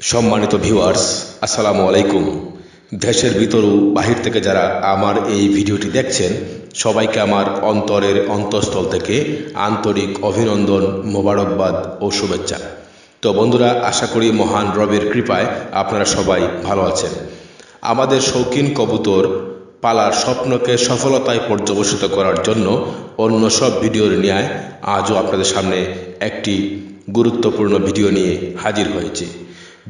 সম্মানিত ভিউয়ার্স আসসালামু আলাইকুম। দেশের ভিতরও বাহির থেকে যারা আমার এই ভিডিওটি দেখছেন, সবাইকে আমার অন্তরের অন্তঃস্থল থেকে আন্তরিক অভিনন্দন, মোবারকবাদ ও শুভেচ্ছা। তো বন্ধুরা, আশা করি মহান রবের কৃপায় আপনারা সবাই ভালো আছেন। আমাদের শৌখিন কবুতর পালার স্বপ্নকে সফলতায় পর্যবসিত করার জন্য অন্য সব ভিডিওর ন্যায় আজও আপনাদের সামনে একটি গুরুত্বপূর্ণ ভিডিও নিয়ে হাজির হয়েছি।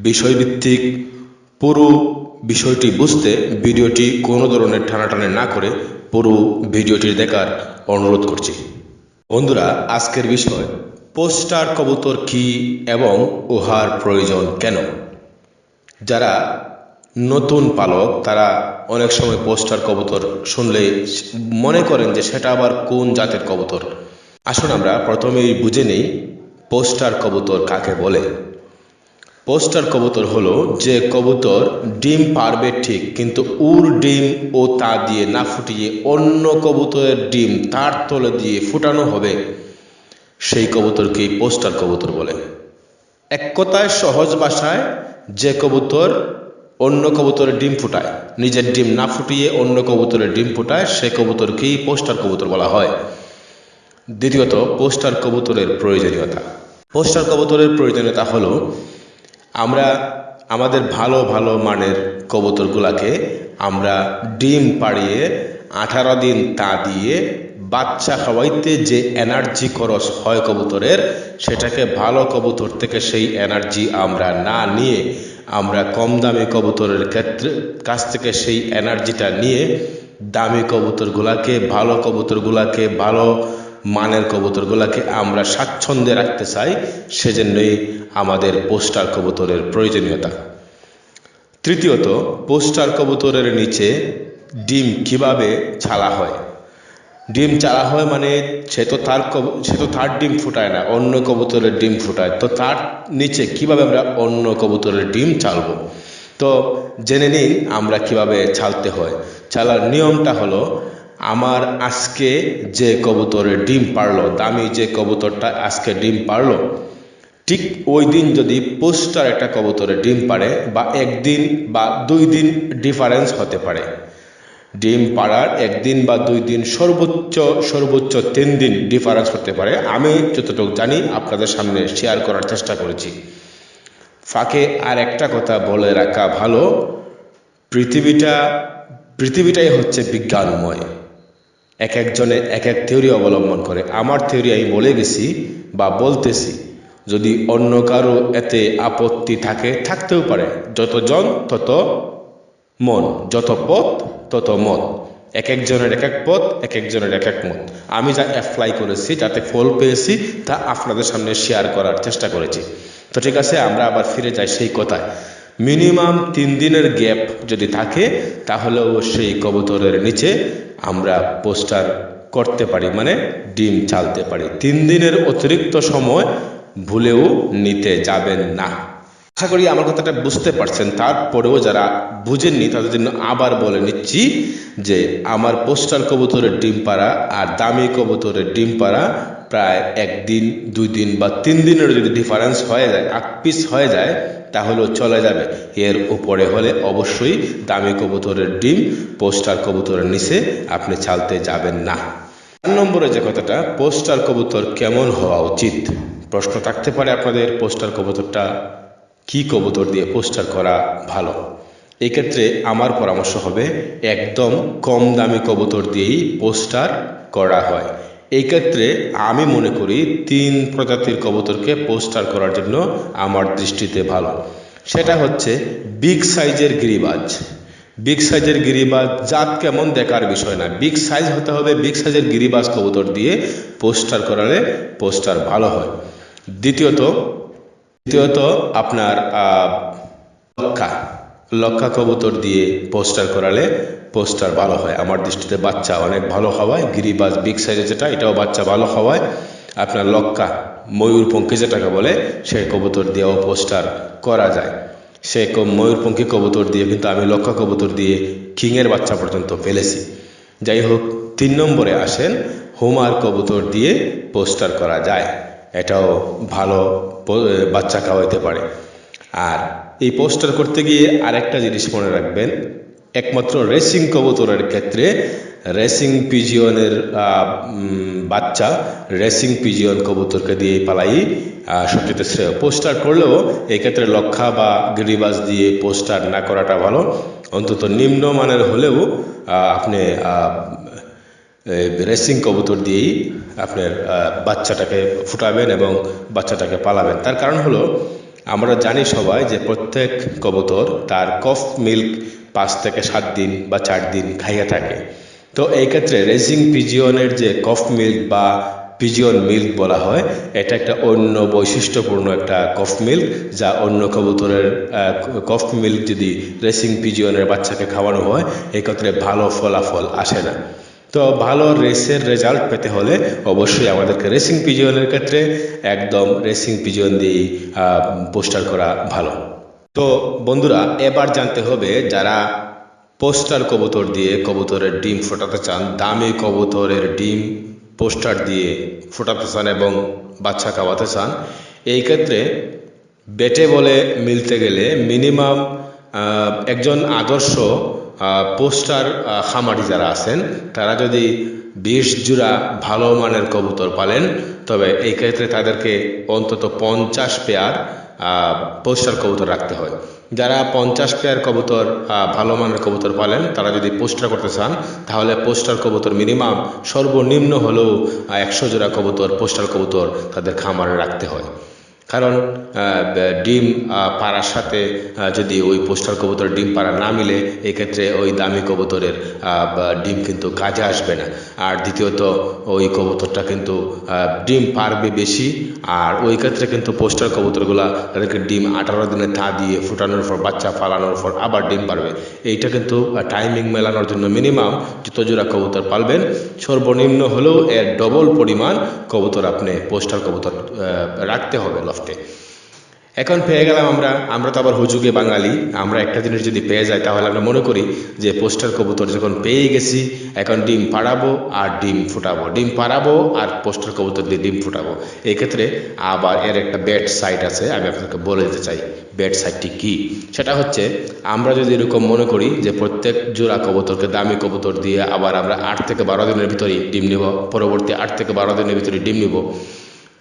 বিষয়ভিত্তিক পুরো বিষয়টি বুঝতে ভিডিওটি কোনো ধরনের টানাটানি না করে পুরো ভিডিওটি দেখার অনুরোধ করছি। বন্ধুরা, আজকের বিষয়, পোস্টার কবুতর কি এবং উহার প্রয়োজন কেন? যারা নতুন পালক, তারা অনেক সময় পোস্টার কবুতর শুনলে মনে করেন যে সেটা আবার কোন জাতের কবুতর। আসুন আমরা প্রথমেই বুঝে নেই, পোস্টার কবুতর কাকে বলে। পোস্টার কবুতর হলো যে কবুতর ডিম পারবে ঠিক, কিন্তু উর ডিম ও তা দিয়ে না ফুটিয়ে অন্য কবুতরের ডিম তার তলে দিয়ে ফুটানো হবে। সেই কবুতরকেই পোস্টার কবুতর বলে। এক কথায় সহজ ভাষায় যে কবুতর অন্য কবুতরের ডিম ফুটায়, নিজের ডিম না ফুটিয়ে অন্য কবুতরের ডিম ফুটায়, সে কবুতরকেই পোস্টার কবুতর বলা হয়। দ্বিতীয়ত, পোস্টার কবুতরের প্রয়োজনীয়তা। পোস্টার কবুতরের প্রয়োজনীয়তা হলো আমরা আমাদের ভালো ভালো মানের কবুতরগুলাকে আমরা ডিম পাড়িয়ে আঠারো দিন তা দিয়ে বাচ্চা খাওয়াইতে যে এনার্জি খরচ হয় কবুতরের, সেটাকে ভালো কবুতর থেকে সেই এনার্জি আমরা না নিয়ে আমরা কম দামি কবুতরের ক্ষেত্রে কাছ থেকে সেই এনার্জিটা নিয়ে দামি কবুতরগুলাকে, ভালো কবুতরগুলাকে, ভালো মানের কবুতরগুলাকে আমরা স্বাচ্ছন্দ্যে রাখতে চাই, সেজন্যই আমাদের পোস্টার কবুতরের প্রয়োজনীয়তা। তৃতীয়ত, পোস্টার কবুতরের নিচে ডিম কীভাবে ছালা হয়? ডিম চালা হয় মানে সে তো তার সে তো তার ডিম ফুটায় না, অন্য কবুতরের ডিম ফুটায়। তো তার নিচে কীভাবে আমরা অন্য কবুতরের ডিম চালবো তো জেনে নিন আমরা কীভাবে ছালতে হয়। চালার নিয়মটা হলো, আমার আজকে যে কবুতরের ডিম পারল, দামি যে কবুতরটা আজকে ডিম পারল ঠিক ওই দিন যদি পোস্টার একটা কবুতরের ডিম পারে বা একদিন বা দুই দিন ডিফারেন্স হতে পারে। ডিম পাড়ার একদিন বা দুই দিন সর্বোচ্চ সর্বোচ্চ তিন দিন ডিফারেন্স হতে পারে। আমি যতটুকু জানি আপনাদের সামনে শেয়ার করার চেষ্টা করেছি। ফাঁকে আর একটা কথা বলে রাখা ভালো, পৃথিবীটা, পৃথিবীটাই হচ্ছে বিজ্ঞানময়। এক একজনে এক এক থিওরি অবলম্বন করে। আমার থিওরি আমি বলে গেছি বা বলতেছি। যদি অন্য কারও এতে আপত্তি থাকে, থাকতেও পারে। যতজন, তত মন, যত পথ, তত মত। এক একজনের এক এক পথ, এক একজনের এক এক মত। আমি যা অ্যাপ্লাই করেছি যাতে ফল পেয়েছি, তা আপনাদের সামনে শেয়ার করার চেষ্টা করেছি। তো ঠিক আছে, আমরা আবার ফিরে যাই সেই কথায়। মিনিমাম তিন দিনের গ্যাপ যদি থাকে, তাহলে সেই কবুতরের নিচে আমরা পোস্টার করতে পারি মানে ডিম চালতে পারি। তিন দিনের অতিরিক্ত সময় ভুলেও নিতে যাবেন না। আশা করি আমার কথাটা বুঝতে পারছেন। তারপরেও যারা বুঝেননি, তাদের জন্য আবার বলে নিচ্ছি যে, আমার পোস্টার কবুতরের ডিম পাড়া আর দামি কবুতরের ডিম পাড়া প্রায় একদিন দুই দিন বা তিন দিনের যদি ডিফারেন্স হয়ে যায় আট পিস হয়ে যায়, তাহলেও চলে যাবে। এর উপরে হলে অবশ্যই দামি কবুতরের ডিম, পোস্টার কবুতরের নিচে আপনি চালতে যাবেন না। চার নম্বরে যে কথাটা, পোস্টার কবুতর কেমন হওয়া উচিত? প্রশ্ন থাকতে পারে আপনাদের, পোস্টার কবুতরটা কি কবুতর দিয়ে পোস্টার করা ভালো? এক্ষেত্রে আমার পরামর্শ হবে, একদম কম দামি কবুতর দিয়েই পোস্টার করা হয়। এই ক্ষেত্রে আমি মনে করি তিন প্রজাতির কবুতরকে পোস্টার করার জন্য আমার দৃষ্টিতে ভালো। সেটা হচ্ছে বিগ সাইজের গিরিবাজ। বিগ সাইজের গিরিবাজ জাত কেমন দেখার বিষয় না। বিগ সাইজ হতে হবে বিগ সাইজের গিরিবাজ কবুতর দিয়ে পোস্টার করালে পোস্টার ভালো হয়। দ্বিতীয়ত দ্বিতীয়ত আপনার লক্ষা। লক্ষা কবুতর দিয়ে পোস্টার করালে পোস্টার ভালো হয়। আমার দৃষ্টিতে বাচ্চা অনেক ভালো হওয়ায় গিরি গিরিবাজ বিগ সাইজের যেটা, এটাও বাচ্চা ভালো হওয়ায় আপনার লক্ষা ময়ূরপঙ্খী যেটাকে বলে, সেই কবুতর দিয়েও পোস্টার করা যায়। সে ময়ূরপঙ্খী কবুতর দিয়ে কিন্তু আমি লক্ষা কবুতর দিয়ে কিংয়ের বাচ্চা পর্যন্ত ফেলেছি। যাই হোক, তিন নম্বরে আসেন হোমার কবুতর দিয়ে পোস্টার করা যায়। এটাও ভালো বাচ্চা খাওয়াইতে পারে। আর এই পোস্টার করতে গিয়ে আরেকটা জিনিস মনে রাখবেন, একমাত্র রেসিং কবুতরের ক্ষেত্রে রেসিং পিজিয়নের বাচ্চা রেসিং পিজিয়ন কবুতরকে দিয়ে পালাই সবচেয়ে শ্রেয়। পোস্টার করলেও এই ক্ষেত্রে লক্ষা বা গিরিবাজ দিয়ে পোস্টার না করাটা ভালো। অন্তত নিম্নমানের হলেও আপনি রেসিং কবুতর দিয়েই আপনার বাচ্চাটাকে ফুটাবেন এবং বাচ্চাটাকে পালাবেন। তার কারণ হলো, আমরা জানি সবাই যে প্রত্যেক কবুতর তার কফ মিল্ক পাঁচ থেকে সাত দিন বা চার দিন খাইয়া থাকে। তো এই ক্ষেত্রে রেসিং পিজিয়নের যে কফ মিল্ক বা পিজিয়ন মিল্ক বলা হয়, এটা একটা অন্য বৈশিষ্ট্যপূর্ণ একটা কফ মিল্ক, যা অন্য কবুতরের কফ মিল্ক যদি রেসিং পিজিয়নের বাচ্চাকে খাওয়ানো হয়, এক্ষেত্রে ভালো ফলাফল আসে না। তো ভালো রেসের রেজাল্ট পেতে হলে অবশ্যই আমাদেরকে রেসিং পিজিয়নের ক্ষেত্রে একদম রেসিং পিজিয়ন দিয়েই পোস্টার করা ভালো। তো বন্ধুরা, এবার জানতে হবে যারা পোস্টার কবুতর দিয়ে কবুতরের ডিম ফোটাতে চান, দামি কবুতরের ডিম পোস্টার দিয়ে ফোটাতে চান এবং বাচ্চা খাওয়াতে চান, এই ক্ষেত্রে বেটে বলে মিলতে গেলে মিনিমাম একজন আদর্শ পোস্টার খামারি যারা আছেন, তারা যদি বিশ জোড়া ভালো মানের কবুতর পালেন, তবে এই ক্ষেত্রে তাদেরকে অন্তত পঞ্চাশ পেয়ার পোস্টার কবুতর রাখতে হয়। যারা পঞ্চাশ পেয়ার কবুতর ভালো মানের কবুতর পালেন, তারা যদি পোস্টার করতে চান, তাহলে পোস্টার কবুতর মিনিমাম সর্বনিম্ন হলেও একশো জোড়া কবুতর, পোস্টার কবুতর তাদের খামারে রাখতে হয়। কারণ ডিম পাড়ার সাথে যদি ওই পোস্টার কবুতর ডিম পাড়া না মিলে, এক্ষেত্রে ওই দামি কবুতরের ডিম কিন্তু কাজে আসবে না। আর দ্বিতীয়ত, ওই কবুতরটা কিন্তু ডিম পারবে বেশি, আর ওই ক্ষেত্রে কিন্তু পোস্টার কবুতরগুলা তাদেরকে ডিম আঠারো দিনে তা দিয়ে ফুটানোর পর, বাচ্চা ফালানোর পর আবার ডিম পারবে। এইটা কিন্তু টাইমিং মেলানোর জন্য মিনিমাম যত জোড়া কবুতর পালবেন। সর্বনিম্ন হলেও এর ডবল পরিমাণ কবুতর আপনি, পোস্টার কবুতর রাখতে হবে লফটে এখন পেয়ে গেলাম আমরা আমরা তো আবার হুজুগে বাঙালি, আমরা একটা জিনিস যদি পেয়ে যাই তাহলে আমরা মনে করি যে পোস্টার কবুতর যখন পেয়ে গেছি, এখন ডিম পাড়াবো আর ডিম ফুটাবো। ডিম পাড়াবো আর পোস্টার কবুতর দিয়ে ডিম ফুটাবো। এক্ষেত্রে আবার এর একটা ব্যাড সাইড আছে, আমি আপনাকে বলে দিতে চাই। ব্যাড সাইডটি কি? সেটা হচ্ছে আমরা যদি এরকম মনে করি যে প্রত্যেক জোড়া কবুতরকে দামি কবুতর দিয়ে আবার আমরা আট থেকে বারো দিনের ভিতরেই ডিম নিব, পরবর্তী আট থেকে বারো দিনের ভিতরে ডিম নিব,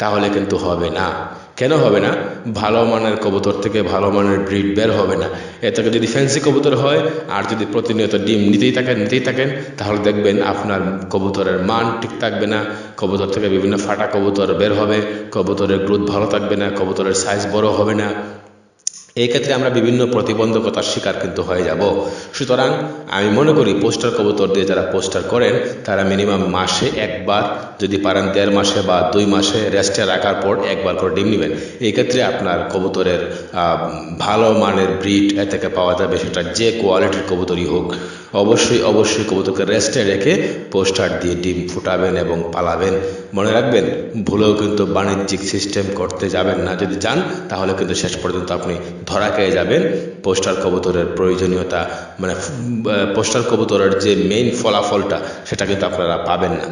তাহলে কিন্তু হবে না। কেন হবে না? ভালো মানের কবুতর থেকে ভালো মানের ব্রিড বের হবে না। এ থেকে যদি ফ্যান্সি কবুতর হয়, আর যদি প্রতিনিয়ত ডিম নিতেই থাকেন নিতেই থাকেন, তাহলে দেখবেন আপনার কবুতরের মান ঠিক থাকবে না, কবুতর থেকে বিভিন্ন ফাটা কবুতর বের হবে, কবুতরের গ্রোথ ভালো থাকবে না, কবুতরের সাইজ বড় হবে না। এই ক্ষেত্রে আমরা বিভিন্ন প্রতিবন্ধকতার শিকার কিন্তু হয়ে যাব। সুতরাং আমি মনে করি পোস্টার কবুতর দিয়ে যারা পোস্টার করেন, তারা মিনিমাম মাসে একবার, যদি পারেন দেড় মাসে বা দুই মাসে রেস্টে রাখার পর একবার করে ডিম নেবেন। এই ক্ষেত্রে আপনার কবুতরের ভালো মানের ব্রিড এ থেকে পাওয়া যাবে সেটা যে কোয়ালিটির কবুতরই হোক। অবশ্যই অবশ্যই কবুতরকে রেস্টে রেখে পোস্টার দিয়ে ডিম ফুটাবেন এবং পালাবেন। মনে রাখবেন, ভুলেও কিন্তু বাণিজ্যিক সিস্টেম করতে যাবেন না। যদি যান তাহলে কিন্তু শেষ পর্যন্ত আপনি ধরা খেয়ে যাবেন। পোস্টার কবুতরের প্রয়োজনীয়তা মানে পোস্টার কবুতরের যে মেইন ফলাফলটা, সেটা কিন্তু আপনারা পাবেন না।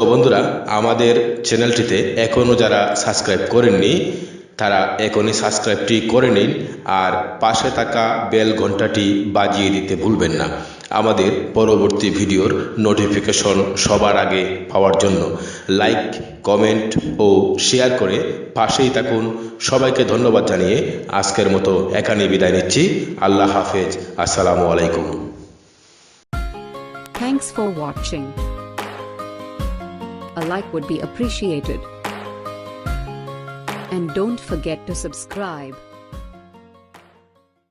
তো বন্ধুরা, আমাদের চ্যানেলটিতে এখনও যারা সাবস্ক্রাইব করেননি, তারা এখনই সাবস্ক্রাইবটি করে নিন। আর পাশে থাকা বেল ঘন্টাটি বাজিয়ে দিতে ভুলবেন না। আমাদের পরবর্তী ভিডিওর নোটিফিকেশন সবার আগে পাওয়ার জন্য লাইক কমেন্ট ও শেয়ার করে পাশেই থাকুন সবাইকে ধন্যবাদ জানিয়ে আজকের মতো এখানে বিদায় নিচ্ছি আল্লাহ হাফেজ আসসালামু আলাইকুম Thanks for watching. A like would be appreciated. And don't forget to.